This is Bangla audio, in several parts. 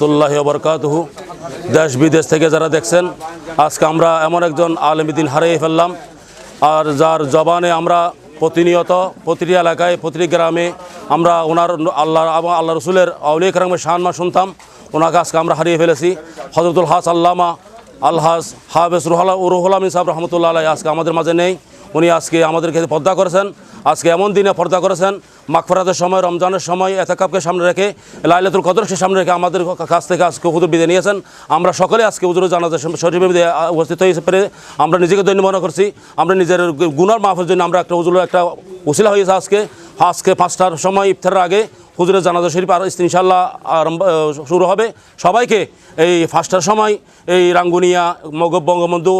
রহমতুল্লাহ বরকাতহু। দেশ বিদেশ থেকে যারা দেখছেন, আজকে আমরা এমন একজন আলমীদিন হারিয়ে ফেললাম। আর যার জবানে আমরা প্রতিনিয়ত প্রতিটি এলাকায়, প্রতিটি গ্রামে আমরা ওনার আল্লাহ এবং আল্লাহ রসুলের আউলিয়া কারামের শানমা শুনতাম। ওনাকে আজকে আমরা হারিয়ে ফেলেছি। হজরতুল হাস আল্লামা আলহাস হাফেজ রুহাল রুহুল আমিন সাহেব রহমতুল্লাহ আজকে আমাদের মাঝে নেই। উনি আজকে আমাদের ক্ষেত্রে পর্দা করেছেন। আজকে এমন দিনে পর্দা করেছেন। মাকফরাতের সময়, রমজানের সময় এতাকাবকে সামনে রেখে, লাইলাতুল কদরকে সামনে রেখে আমাদের কাছ থেকে আজকে হুজুর বিদায় নিয়েছেন। আমরা সকলে আজকে হুজুর জানাতে শরীফে উপস্থিত হয়েছে পেরে আমরা নিজেকে দৈন্য মনে করছি। আমরা নিজের গুণার মাফের জন্য আমরা একটা হুজুরের একটা উসিলা হয়েছে আজকে। আজকে পাঁচটার সময় ইফতারের আগে হুজুরের জানাজা শরীফ আর ইনশাল্লাহ আরম্ভ শুরু হবে। সবাইকে এই ফার্স্টার সময় এই রাঙ্গুনিয়া বঙ্গবন্ধু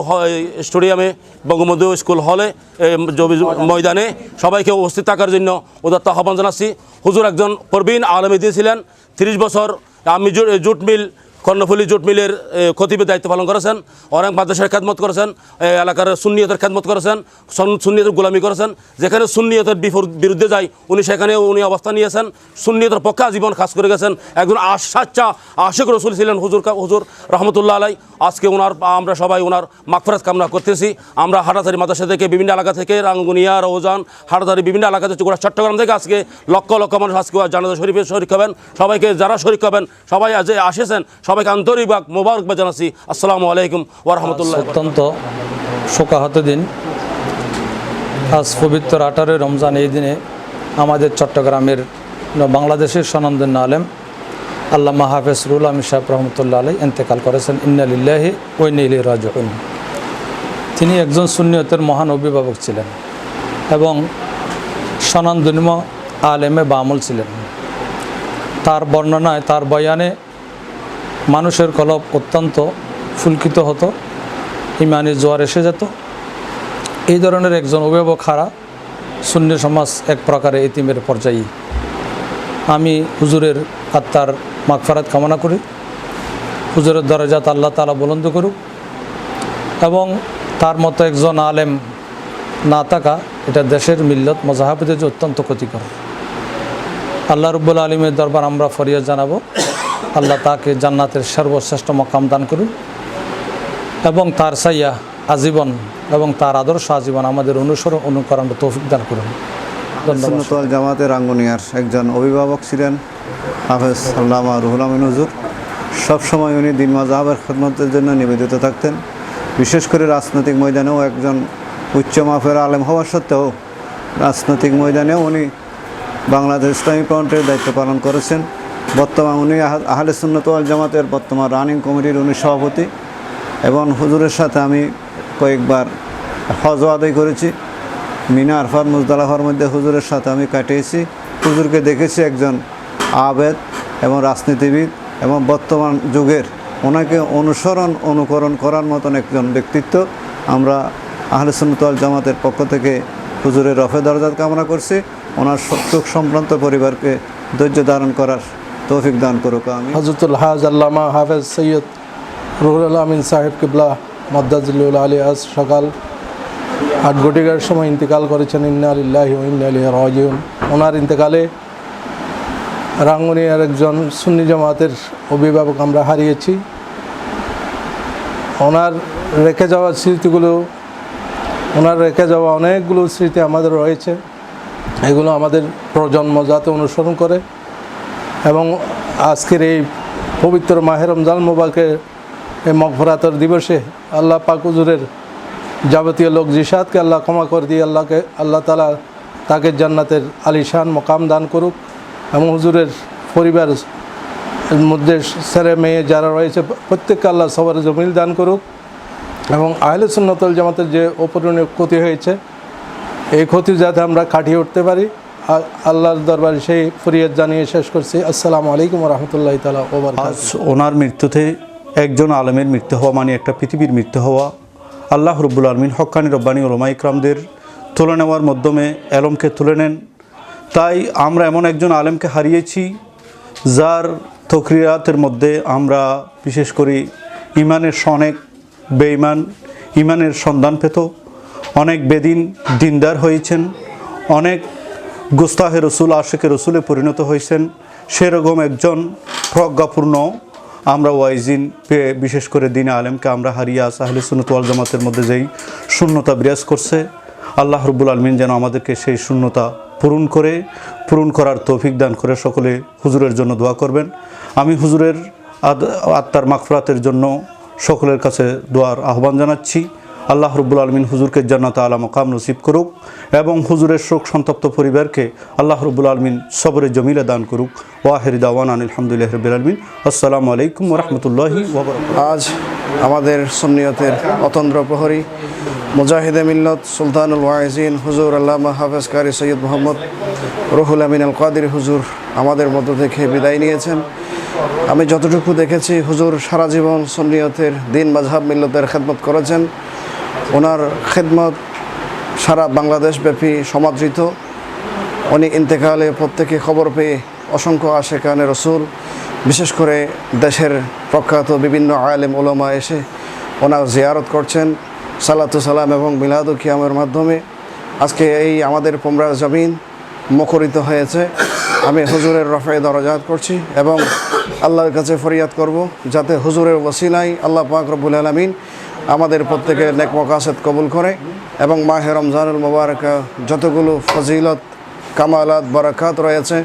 স্টেডিয়ামে, বঙ্গবন্ধু স্কুল হলে ময়দানে সবাইকে উপস্থিত থাকার জন্য উদাত্ত আহ্বান জানাচ্ছি। হুজুর একজন প্রবীণ আলমী ছিলেন, তিরিশ বছর আমি জুট মিল কর্ণফুলি জুট মিলের খতিবের দায়িত্ব পালন করেছেন অনেক মাদ্রাসার খেদমত করেছেন এলাকার সুন্নিয়তের খেদমত করেছেন, সন- সুন্নিয়তের গোলামি করেছেন। যেখানে সুন্নিয়তের বিরুদ্ধে যায়, উনি সেখানে উনি অবস্থান নিয়েছেন। সুন্নিয়তের পক্ষে আজীবন কাজ করে গেছেন। একজন আশাচ্চা আশেক রসুল ছিলেন হুজুর হুজুর রহমতুল্লাহ আলাই। আজকে ওনার আমরা সবাই ওনার মাগফরাত কামনা করতেছি। আমরা হাটাতারি মাদ্রাসা থেকে বিভিন্ন এলাকা থেকে রাঙ্গুনিয়া রোজান হাটাতারি বিভিন্ন এলাকা থেকে গোটা চট্টগ্রাম থেকে আজকে লক্ষ লক্ষ মানুষ আজকে জানাজা শরীফে শরিক হবেন। সবাইকে যারা শরিক হবেন, সবাই আজ আসেছেন সবাইকে আন্তরিক মোবারকবাদ জানাচ্ছি, আসসালামু আলাইকুম ওরহমতুল্লাহ অত্যন্ত শোকাহত দিন। আজ পবিত্র আঠারোই রমজান, এই দিনে আমাদের চট্টগ্রামের বাংলাদেশের সনন্দন আলেম আল্লামা হাফেজ রুল আমির সাহেব রহমতুল্লাহ আলাই এন্তেকাল করেছেন ইন্নালিল্লাহি ওইনিলি রাজউন। তিনি একজন সুন্নিয়তের মহান অভিভাবক ছিলেন এবং সনন্দনিম আলেমে বামুল ছিলেন। তার বর্ণনায়, তার বয়ানে মানুষের কলব অত্যন্ত ফুলকিত হতো ইমানি জোয়ার এসে যেত। এই ধরনের একজন অভিভাবক হারা শূন্য সমাজ এক প্রকারে এতিমের পর্যায়ে। আমি হুজুরের আত্মার মাগফারাত কামনা করি। হুজুরের দরজাত আল্লাহ তালা বুলন্দ করুক এবং তার মতো একজন আলেম না থাকা এটা দেশের মিল্লত মজাহাবিদের যে অত্যন্ত ক্ষতিকর। আল্লাহ রব্বুল আলমের দরবার আমরা ফরিয়াদ জানাব। আল্লাহ তাকে জান্নাতের সর্বশ্রেষ্ঠ মকাম দান করুন এবং তার সাইয়া আজীবন এবং তার আদর্শ আজীবন আমাদের অনুসরণ, অনুকরণ তৌফিক দান করুন। ধন্যবাদ। জামাতের রাঙ্গুনিয়ার একজন অভিভাবক ছিলেন হাফেজ আল্লামা রুহুল আমিন হুজুর। সবসময় উনি দিন মাজাহাবের খেদমতের জন্য নিবেদিত থাকতেন। বিশেষ করে রাজনৈতিক ময়দানেও একজন উচ্চ মাফের আলেম হওয়া সত্ত্বেও রাজনৈতিক ময়দানেও উনি বাংলাদেশ ইসলামী ফ্রন্টের দায়িত্ব পালন করেছেন। বর্তমান উনি আহ- আহলে সুন্নতওয়াল জামাতের বর্তমান রানিং কমিটির উনি সভাপতি এবং হুজুরের সাথে আমি কয়েকবার হজ আদায় করেছি। মিনা আরফার মুজদালাফার মধ্যে হুজুরের সাথে আমি কাটিয়েছি। হুজুরকে দেখেছি একজন আবেদ এবং রাজনীতিবিদ এবং বর্তমান যুগের ওনাকে অনুসরণ, অনুকরণ করার মতন একজন ব্যক্তিত্ব। আমরা আহলে সুন্নতওয়াল জামাতের পক্ষ থেকে হুজুরের রফে দরজাত কামনা করছি। ওনার সুখ সম্ভ্রান্ত পরিবারকে ধৈর্য ধারণ করার তৌফিক দান করুক আমি হজরতুল হাজ আল্লামা হাফেজ সৈয়দ রুহুল আমিন সাহেব কিবলা মদ্দাজুল আলী আজ সকাল আট ঘটিকার সময় ইন্তেকাল করেছেন, ইন্না আলিল্লাহি ইন্না আলিহি রাজিউন। ওনার ইন্তেকালে রাঙ্গুনিয়ার একজন সুন্নি জামাতের অভিভাবক আমরা হারিয়েছি। ওনার রেখে যাওয়া স্মৃতিগুলো, ওনার রেখে যাওয়া অনেকগুলো স্মৃতি আমাদের রয়েছে। এগুলো আমাদের প্রজন্ম যাতে অনুসরণ করে। এবং আজকের এই পবিত্র মাহের রমজান মোবাকে এই মগফরাতর দিবসে আল্লাহ পাক হুজুরের যাবতীয় লোক জিসাদকে আল্লাহ ক্ষমা করে দিয়ে আল্লাহকে, আল্লাহ তালা তাকে জান্নাতের আলিশান মকাম দান করুক এবং হুজুরের পরিবার মধ্যে ছেলে মেয়ে যারা রয়েছে, প্রত্যেককে আল্লাহ সবার জমিল দান করুক এবং আহলে সুন্নতল জামাতের যে অপূরণীয় ক্ষতি হয়েছে, এই ক্ষতি যাতে আমরা কাটিয়ে উঠতে পারি। আল্লাহর দরবারে সেই ফরিয়াদ জানিয়ে শেষ করছি। আসসালামু আলাইকুম রহমতুল্লাহ তালা ওবার আজ ওনার মৃত্যুতে একজন আলমের মৃত্যু হওয়া মানে একটা পৃথিবীর মৃত্যু হওয়া। আল্লাহ রব্বুল আলমিন হক্কানি রব্বানি ওলমা ইকরামদের তুলে নেওয়ার মাধ্যমে এলমকে তুলে নেন। তাই আমরা এমন একজন আলেমকে হারিয়েছি, যার তকরিয়াতের মধ্যে আমরা বিশেষ করে ইমানের অনেক বেঈমান, ইমানের সন্ধান পেত। অনেক বেদিন দিনদার হয়েছেন, অনেক গুস্তাহে রসুল আশেকে রসুলে পরিণত হয়েছেন। সেরকম একজন প্রজ্ঞাপূর্ণ আমরা ওয়াইজিন পেয়ে বিশেষ করে দিনে আলেমকে আমরা হারিয়ে আস আহলে সুনত ওয়াল জামাতের মধ্যে যেই শূন্যতা বিরাজ করছে, আল্লাহ রব্বুল আলমিন যেন আমাদেরকে সেই শূন্যতা পূরণ করে, পূরণ করার তৌফিক দান করে সকলে হুজুরের জন্য দোয়া করবেন। আমি হুজুরের আত্মার মাগফরাতের জন্য সকলের কাছে দোয়ার আহ্বান জানাচ্ছি। আল্লাহ রব্বুল আলমিন হুজুরকে জান্নাত আলা মকাম নসিব করুক এবং হুজুরের শোক সন্তপ্ত পরিবারকে আল্লাহ রব্বুল আলমিন সবরে জমিলে দান করুক। ওয়াহের দাওয়ান আলহামদুলিল্লাহ রবিল আলমিন। আসসালামু আলাইকুম রহমতুল্লাহি আজ আমাদের সুন্নিয়তের অতন্দ্র প্রহরী মুজাহিদে মিল্লত সুলতানুল ওয়াইজিন, হুজুর আল্লামা হাফেজ কারি সৈয়দ মোহাম্মদ রুহুল আমিন আল কাদির হুজুর আমাদের মধ্য থেকে বিদায় নিয়েছেন। আমি যতটুকু দেখেছি, হুজুর সারা জীবন সুন্নিয়তের দিন মাঝহাব মিল্লতের খেদমত করেছেন। ওনার খেদমত সারা বাংলাদেশব্যাপী সমাদৃত। উনি ইন্তেকালে প্রত্যেকে খবর পেয়ে অসংখ্য আসে আশেকানে রসুল, বিশেষ করে দেশের প্রখ্যাত বিভিন্ন আলেম ওলমা এসে ওনার জিয়ারত করছেন সালাতু সালাম এবং মিলাদু কিয়ামের মাধ্যমে। আজকে এই আমাদের পোমরার জমিন মুখরিত হয়েছে। আমি হুজুরের রফায় দরজাত করছি এবং আল্লাহর কাছে ফরিয়াদ করব, যাতে হুজুরের ওসিলাই আল্লাহ পাক রবুল আলমিন আমাদের প্রত্যেকের নেক মকাসেদ কবুল করে এবং মাহে রমজানুল মোবারক যতগুলো ফজিলত, কামালাত, বারাকাত রয়েছে,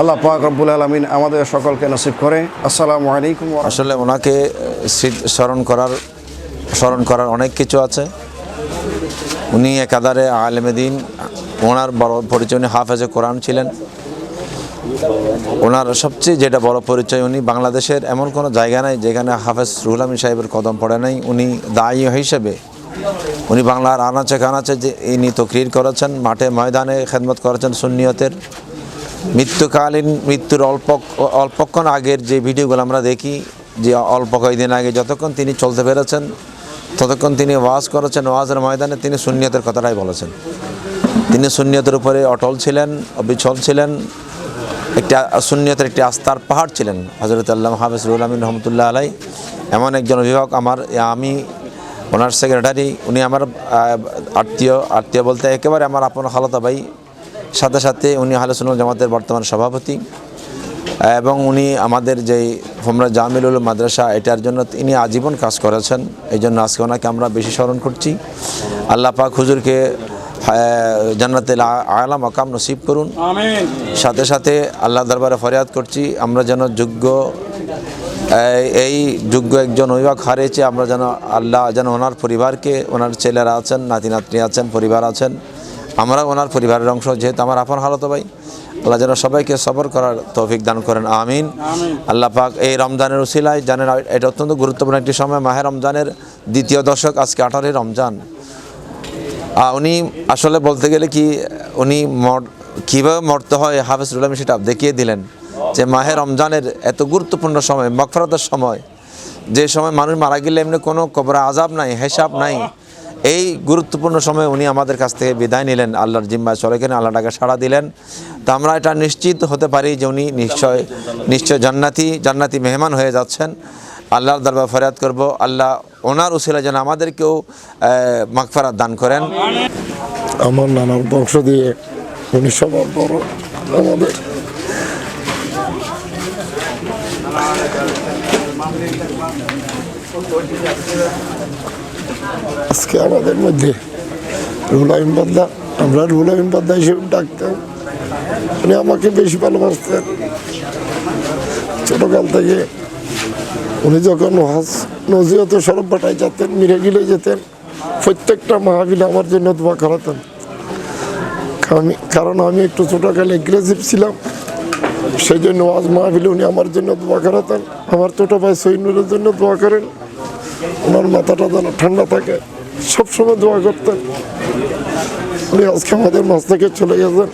আল্লাহ পাক রব্বুল আলমিন আমাদের সকলকে নসিব করে। আসসালামু আলাইকুম আসলে ওনাকে স্মরণ করার স্মরণ করার অনেক কিছু আছে। উনি একাধারে আলেমেদিন ওনার বড় পরিচয় হাফেজে কোরআন ছিলেন। ওনার সবচেয়ে যেটা বড় পরিচয়, উনি বাংলাদেশের এমন কোনো জায়গা নাই যেখানে হাফেজ রুহুল আমিন সাহেবের কদম পড়ে নাই। উনি দায়ী হিসেবে উনি বাংলার আনাচে কানাচে যে ইনি তকরির করেছেন, মাঠে ময়দানে খেদমত করেছেন সুন্নিয়তের। মৃত্যুকালীন মৃত্যুর অল্প, অল্পক্ষণ আগের যে ভিডিওগুলো আমরা দেখি, যে অল্প কয়েকদিন আগে যতক্ষণ তিনি চলতে পেরেছেন, ততক্ষণ তিনি ওয়াজ করেছেন, ওয়াজের ময়দানে তিনি সুন্নিয়তের কথাটাই বলেছেন। তিনি সুন্নিয়তের উপরে অটল ছিলেন, অবিচল ছিলেন একটি সুন্নিয়তের একটি আস্থার পাহাড় ছিলেন হজরত আল্লাহ হাফিজ রুল আমিন রহমতুল্লাহ আলাই এমন একজন অভিভাবক আমার, আমি, ওনার সেক্রেটারি উনি আমার আত্মীয় আত্মীয় বলতে একেবারে আমার আপন খালতা ভাই। সাথে সাথে উনি হালসুনুল জামাতের বর্তমান সভাপতি। এবং উনি আমাদের যেই হোমরা জামিলুল মাদ্রাসা, এটার জন্য তিনি আজীবন কাজ করেছেন। এই জন্য আজকে ওনাকে আমরা বেশি স্মরণ করছি। আল্লাহ পাক হুজুরকে আহ, জান্নাতের আ- আলা মাকাম নসিব করুন। সাথে সাথে আল্লাহ দরবারে ফরিয়াদ করছি আমরা যেন যোগ্য এই- যোগ্য একজন অভিভাবক হারিয়েছে আমরা যেন আল্লাহ যেন ওনার পরিবারকে ওনার ছেলেরা আছেন নাতি নাতনি আছেন পরিবার আছেন আমরা ওনার পরিবারের অংশ যেহেতু আমার আপন হালত ভাই আল্লাহ যেন সবাইকে সবর করার তৌফিক দান করেন আমিন। আল্লাহ পাক এই রমজানের উসিলায় জানেন এটা অত্যন্ত গুরুত্বপূর্ণ একটি সময় মাহে রমজানের দ্বিতীয় দশক আজকে আঠারোই রমজান। উনি আসলে বলতে গেলে কি, উনি কীভাবে মরতে হয়, হাফিজ রুলামি সেটা দেখিয়ে দিলেন যে মাহে রমজানের এত গুরুত্বপূর্ণ সময় মকফরাতের সময়, যে সময় মানুষ মারা গেলে এমনি কোনো কবর আজাব নাই, হেসাব নাই, এই গুরুত্বপূর্ণ সময় উনি আমাদের কাছ থেকে বিদায় নিলেন, আল্লাহর জিম্মায় চলে গেলেন আল্লাহটাকে সাড়া দিলেন। তো আমরা এটা নিশ্চিত হতে পারি যে উনি নিশ্চয় নিশ্চয় জান্নাতি জান্নাতি মেহমান হয়ে যাচ্ছেন। আল্লাহর দরবার ফরিয়াদ করব। আল্লাহ ওনার উসিলা যেন আমাদেরকেও মাগফারাত দান করেন। আমার নানার বংশ দিয়ে উনি সবার বড় আমাদের। আজকে আমাদের মধ্যে রুলাইম বাদ্দা আমরা রুলাইম বাদ্দা হিসেবে ডাকতাম। উনি আমাকে বেশি ভালোবাসতেন। ছোটকাল থেকে উনি যখন হাজ নজিয়ত সরব বাটায় যেতেন, মিরে গিলে যেতেন, প্রত্যেকটা মাহবিল আমার জন্য দোয়া করাতেন। আমি কারণ আমি একটু ছোটোকালে এগ্রেসিভ ছিলাম সেই জন্য আজ মাহবিলে উনি আমার জন্য দোয়া করাতেন। আমার ছোটো ভাই সৈন্যের জন্য দোয়া করেন। ওনার মাথাটা যেন ঠান্ডা থাকে, সবসময় দোয়া করতেন। উনি আজকে আমাদের মাছ থেকে চলে গেছেন।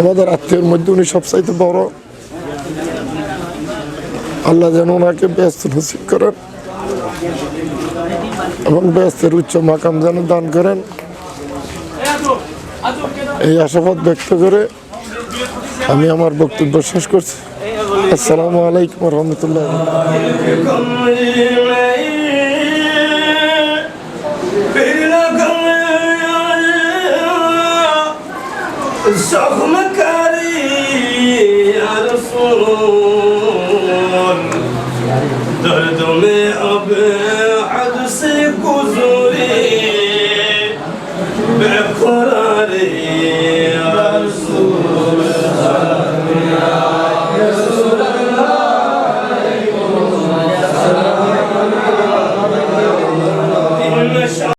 আমাদের আত্মীয়ের মধ্যে উনি সবচাইতে বড়। আল্লাহ যেন ওনাকে ব্যস্ত নসিব করেন এবং ব্যস্তের উচ্চ মাকাম যেন দান করেন এই আশাবাদ ব্যক্ত করে আমি আমার বক্তব্য শেষ করছি আসসালামু আলাইকুম রহমতুল্লাহ زخمك يا رسول دردم آب عدس گذوری به قراری